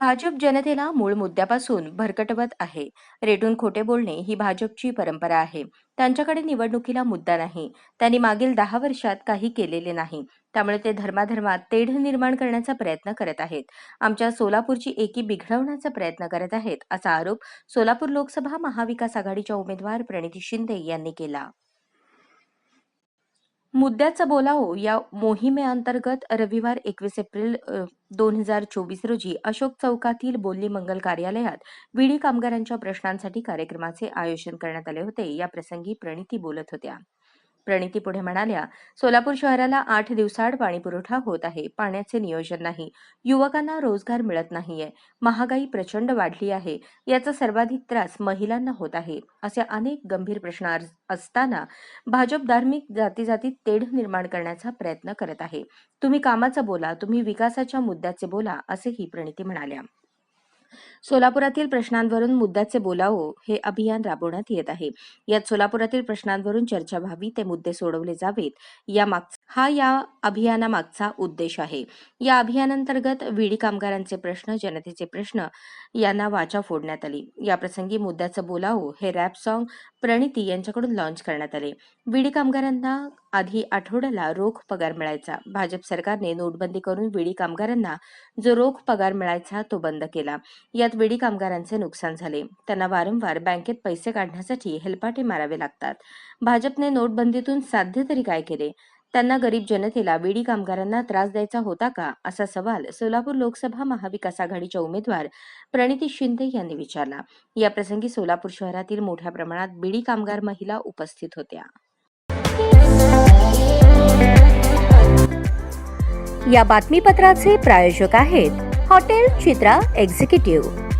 भाजप जनतेला मूळ मुद्द्यापासून भरकटवत आहे. रेटून खोटे बोलणे ही भाजपची परंपरा आहे. त्यांच्याकडे निवडणुकीला मुद्दा नाही. त्यांनी मागील दहा वर्षात काही केलेले नाही. त्यामुळे ते धर्माधर्मात तेढ निर्माण करण्याचा प्रयत्न करत आहेत. आमच्या सोलापूरची एकी बिघडवण्याचा प्रयत्न करत आहेत असा आरोप सोलापूर लोकसभा महाविकास आघाडीच्या उमेदवार प्रणिती शिंदे यांनी केला. मुद्द्याचं बोलावो. या मोहिमेअंतर्गत रविवार एकवीस एप्रिल दोन हजार चोवीस रोजी अशोक चौकातील बोल्ली मंगल कार्यालयात विडी कामगारांच्या प्रश्नांसाठी कार्यक्रमाचे आयोजन करण्यात आले होते. या प्रसंगी प्रणिती बोलत होत्या. प्रणिती पुढे म्हणाल्या सोलापूर शहराला आठ दिवसाआड पाणीपुरवठा होत आहे. पाण्याचे नियोजन नाही. युवकांना रोजगार मिळत नाहीये. महागाई प्रचंड वाढली आहे. याचा सर्वाधिक त्रास महिलांना होत आहे. असे अनेक गंभीर प्रश्न असताना भाजप धार्मिक जाती जातीत तेढ निर्माण करण्याचा प्रयत्न करत आहे. तुम्ही कामाचं बोला तुम्ही विकासाच्या मुद्द्याचे बोला असेही प्रणिती म्हणाल्या. सोलापुरातील प्रश्नांवरून मुद्द्याचे बोलावो हे अभियान राबवण्यात येत आहे. यात सोलापुरातील प्रश्नांवरून चर्चा व्हावी ते मुद्दे सोडवले जावेत. या माग हा या अभियानामागचा उद्देश आहे. या अभियानांतर्गत विडी कामगारांचे प्रश्न जनतेचे प्रश्न यांना वाचा फोडण्यात आली. या प्रसंगी मुद्द्याचं बोलावो हे रॅप सॉन्ग प्रणिती यांच्याकडून लॉन्च करण्यात आले. विडी कामगारांना आधी आठवड्याला रोख पगार मिळायचा. भाजप सरकारने नोटबंदी करून विडी कामगारांना जो रोख पगार मिळायचा तो बंद केला. यात विडी कामगारांचे नुकसान झाले. त्यांना वारंवार बँकेत पैसे काढण्यासाठी हेलपाटे मारावे लागतात. भाजपने नोटबंदीतून साध्य तरी काय केले? त्यांना गरीब जनतेला बीडी कामगारांना त्रास द्यायचा होता का? असा सवाल सोलापूर लोकसभा महाविकास आघाडीच्या उमेदवार प्रणिती शिंदे यांनी विचारला. या प्रसंगी सोलापूर शहरातील मोठ्या प्रमाणात बीडी कामगार महिला उपस्थित होत्या. या बातमीपत्राचे प्रायोजक आहेत हॉटेल चित्रा एक्झिक्युटिव्ह.